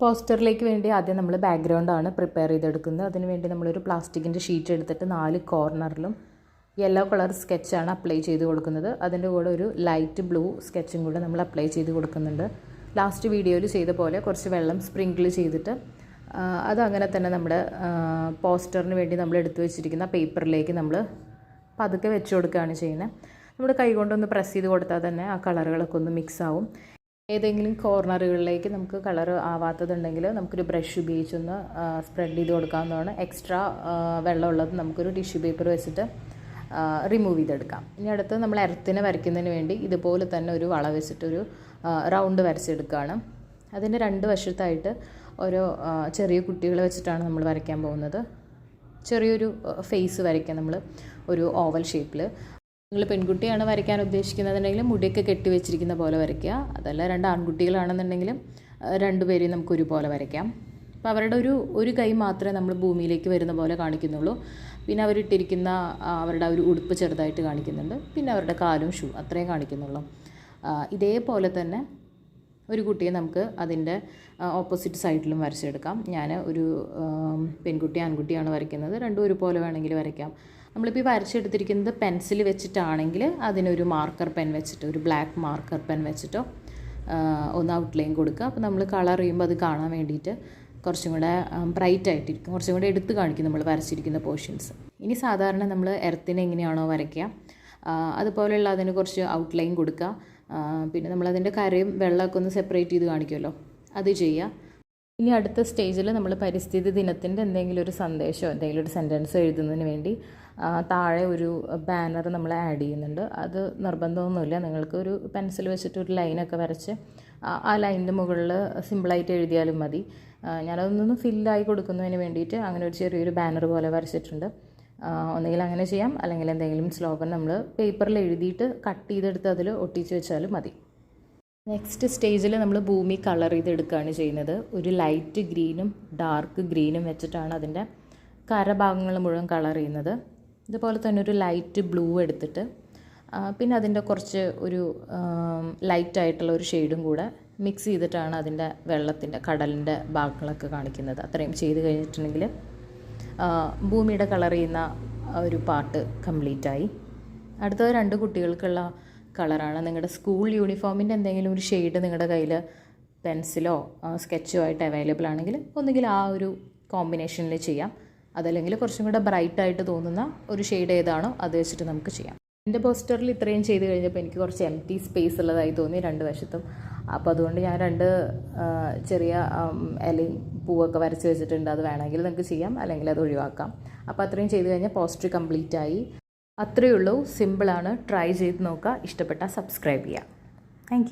പോസ്റ്ററിലേക്ക് വേണ്ടി ആദ്യം നമ്മൾ ബാക്ക്ഗ്രൗണ്ടാണ് പ്രിപ്പയർ ചെയ്തെടുക്കുന്നത്. അതിന് വേണ്ടി നമ്മളൊരു പ്ലാസ്റ്റിക്കിന്റെ ഷീറ്റ് എടുത്തിട്ട് നാല് കോർണറിലും യെല്ലോ കളർ സ്കെച്ചാണ് അപ്ലൈ ചെയ്ത് കൊടുക്കുന്നത്. അതിന്റെ കൂടെ ഒരു ലൈറ്റ് ബ്ലൂ സ്കെച്ചും കൂടെ നമ്മൾ അപ്ലൈ ചെയ്ത് കൊടുക്കുന്നുണ്ട്. ലാസ്റ്റ് വീഡിയോയിൽ ചെയ്ത പോലെ കുറച്ച് വെള്ളം സ്പ്രിങ്കിൾ ചെയ്തിട്ട് അതങ്ങനെ തന്നെ നമ്മൾ പോസ്റ്ററിന് വേണ്ടി നമ്മൾ എടുത്തു വെച്ചിരിക്കുന്ന പേപ്പറിലേക്ക് നമ്മൾ പതുക്കെ വെച്ച് കൊടുക്കുകയാണ് ചെയ്യുന്നത്. നമ്മുടെ കൈ കൊണ്ടൊന്ന് പ്രസ് ചെയ്ത് കൊടുത്താൽ തന്നെ ആ കളറുകളൊക്കെ ഒന്ന് മിക്സ് ആവും. ഏതെങ്കിലും കോർണറുകളിലേക്ക് നമുക്ക് കളർ ആവാത്തതുണ്ടെങ്കിൽ നമുക്കൊരു ബ്രഷ് ഉപയോഗിച്ചൊന്ന് സ്പ്രെഡ് ചെയ്ത് കൊടുക്കാവുന്നതാണ്. എക്സ്ട്രാ വെള്ളമുള്ളത് നമുക്കൊരു ടിഷ്യൂ പേപ്പർ വെച്ചിട്ട് റിമൂവ് ചെയ്തെടുക്കാം. ഇനി അടുത്ത് നമ്മൾ എർത്തിനെ വരയ്ക്കുന്നതിന് വേണ്ടി ഇതുപോലെ തന്നെ ഒരു വള വെച്ചിട്ടൊരു റൗണ്ട് വരച്ചെടുക്കുകയാണ്. അതിന്റെ രണ്ട് വശത്തായിട്ട് ഓരോ ചെറിയ കുട്ടികളെ വെച്ചിട്ടാണ് നമ്മൾ വരയ്ക്കാൻ പോകുന്നത്. ചെറിയൊരു ഫേസ് വരയ്ക്കാം നമ്മൾ ഒരു ഓവൽ ഷേപ്പിൽ നിങ്ങൾ പെൺകുട്ടിയാണ് വരയ്ക്കാൻ ഉദ്ദേശിക്കുന്നതെന്നുണ്ടെങ്കിൽ മുടിയൊക്കെ കെട്ടി വെച്ചിരിക്കുന്ന പോലെ വരയ്ക്കുക. അതല്ല രണ്ട് ആൺകുട്ടികളാണെന്നുണ്ടെങ്കിലും രണ്ടു രണ്ടുപേരെയും നമുക്ക് ഒരുപോലെ വരയ്ക്കാം. അപ്പോൾ അവരുടെ ഒരു ഒരു കൈ മാത്രമേ നമ്മൾ ഭൂമിയിലേക്ക് വരുന്ന പോലെ കാണിക്കുന്നുള്ളൂ. പിന്നെ അവരിട്ടിരിക്കുന്ന അവരുടെ ഒരു ഉടുപ്പ് ചെറുതായിട്ട് കാണിക്കുന്നുണ്ട്. പിന്നെ അവരുടെ കാലും ഷൂ അത്രയും കാണിക്കുന്നുള്ളൂ. ഇതേപോലെ തന്നെ ഒരു കുട്ടിയെ നമുക്ക് അതിന്റെ ഓപ്പോസിറ്റ് സൈഡിലും വരച്ചെടുക്കാം. ഞാൻ ഒരു പെൺകുട്ടി ആൺകുട്ടിയാണ് വരയ്ക്കുന്നത്. രണ്ടും ഒരുപോലെ വേണമെങ്കിൽ വരയ്ക്കാം. നമ്മളിപ്പോൾ ഈ വരച്ചെടുത്തിരിക്കുന്നത് പെൻസിൽ വെച്ചിട്ടാണെങ്കിൽ അതിനൊരു മാർക്കർ പെൻ വെച്ചിട്ട് ഒരു ബ്ലാക്ക് മാർക്കർ പെൻ വെച്ചിട്ടോ ഒന്ന് ഔട്ട്ലൈൻ കൊടുക്കുക. അപ്പോൾ നമ്മൾ കളർ ചെയ്യുമ്പോൾ അത് കാണാൻ വേണ്ടിയിട്ട് കുറച്ചും കൂടെ ബ്രൈറ്റ് ആയിട്ടിരിക്കും. കുറച്ചും കൂടെ എടുത്ത് കാണിക്കും നമ്മൾ വരച്ചിരിക്കുന്ന പോർഷൻസ് ഇനി സാധാരണ നമ്മൾ എർത്തിനെ എങ്ങനെയാണോ വരയ്ക്കുക അതുപോലെയുള്ള അതിന് കുറച്ച് ഔട്ട്ലൈൻ കൊടുക്കുക. പിന്നെ നമ്മളതിന്റെ കരയും വെള്ളമൊക്കെ ഒന്ന് സെപ്പറേറ്റ് ചെയ്ത് കാണിക്കുമല്ലോ. അത് ചെയ്യുക. ഇനി അടുത്ത സ്റ്റേജിൽ നമ്മൾ പരിസ്ഥിതി ദിനത്തിന്റെ എന്തെങ്കിലും ഒരു സന്ദേശമോ എന്തെങ്കിലും ഒരു സെന്റൻസ് എഴുതുന്നതിന് വേണ്ടി താഴെ ഒരു ബാനർ നമ്മൾ ആഡ് ചെയ്യുന്നുണ്ട്. അത് നിർബന്ധമൊന്നുമില്ല. നിങ്ങൾക്ക് ഒരു പെൻസിൽ വെച്ചിട്ട് ഒരു ലൈനൊക്കെ വരച്ച് ആ- ലൈനിന്റെ മുകളിൽ സിമ്പിളായിട്ട് എഴുതിയാലും മതി. ഞാനതൊന്നും ഫില്ലായി കൊടുക്കുന്നതിന് വേണ്ടിയിട്ട് അങ്ങനെ ഒരു ചെറിയൊരു ബാനർ പോലെ വരച്ചിട്ടുണ്ട്. ഒന്നുകിൽ അങ്ങനെ ചെയ്യാം. അല്ലെങ്കിൽ എന്തെങ്കിലും സ്ലോഗൻ നമ്മൾ പേപ്പറിൽ എഴുതിയിട്ട് കട്ട് ചെയ്തെടുത്ത് അതിൽ ഒട്ടിച്ച് വെച്ചാലും മതി. നെക്സ്റ്റ് സ്റ്റേജിൽ നമ്മൾ ഭൂമി കളർ ചെയ്തെടുക്കുകയാണ് ചെയ്യുന്നത്. ഒരു ലൈറ്റ് ഗ്രീനും ഡാർക്ക് ഗ്രീനും വെച്ചിട്ടാണ് അതിന്റെ കരഭാഗങ്ങൾ മുഴുവൻ കളർ ചെയ്യുന്നത്. ഇതുപോലെ തന്നെ ഒരു ലൈറ്റ് ബ്ലൂ എടുത്തിട്ട് പിന്നെ അതിന്റെ കുറച്ച് ഒരു ലൈറ്റായിട്ടുള്ള ഒരു ഷെയ്ഡും കൂടെ മിക്സ് ചെയ്തിട്ടാണ് അതിന്റെ വെള്ളത്തിന്റെ കടലിന്റെ ഭാഗങ്ങളൊക്കെ കാണിക്കുന്നത്. അത്രയും ചെയ്ത് കഴിഞ്ഞിട്ടുണ്ടെങ്കിൽ ഭൂമിയുടെ കളർ ചെയ്യുന്ന ഒരു പാട്ട് കംപ്ലീറ്റായി അടുത്തത് രണ്ട് കുട്ടികൾക്കുള്ള കളറാണ്. നിങ്ങളുടെ സ്കൂൾ യൂണിഫോമിന്റെ എന്തെങ്കിലും ഒരു ഷെയ്ഡ് നിങ്ങളുടെ കയ്യിൽ പെൻസിലോ സ്കെച്ചോ ആയിട്ട് അവൈലബിൾ ആണെങ്കിൽ ഒന്നുകിൽ ആ ഒരു കോമ്പിനേഷനിൽ ചെയ്യാം. അതല്ലെങ്കിൽ കുറച്ചും കൂടെ ബ്രൈറ്റായിട്ട് തോന്നുന്ന ഒരു ഷെയ്ഡ് ഏതാണോ അത് വെച്ചിട്ട് നമുക്ക് ചെയ്യാം. എന്റെ പോസ്റ്ററിൽ ഇത്രയും ചെയ്ത് കഴിഞ്ഞപ്പോൾ എനിക്ക് കുറച്ച് എം ടി സ്പേസ് ഉള്ളതായി തോന്നി രണ്ട് വശത്തും. അപ്പോൾ അതുകൊണ്ട് ഞാൻ രണ്ട് ചെറിയ ഇലയും പൂവൊക്കെ വരച്ച് വെച്ചിട്ടുണ്ട്. അത് വേണമെങ്കിൽ നമുക്ക് ചെയ്യാം. അല്ലെങ്കിൽ അത് ഒഴിവാക്കാം. അപ്പോൾ അത്രയും ചെയ്ത് കഴിഞ്ഞാൽ പോസ്റ്റർ കംപ്ലീറ്റ് ആയി. അത്രയേ ഉള്ളൂ സിമ്പിളാണ്. ട്രൈ ചെയ്ത് നോക്കുക. ഇഷ്ടപ്പെട്ടാൽ സബ്സ്ക്രൈബ് ചെയ്യുക. താങ്ക്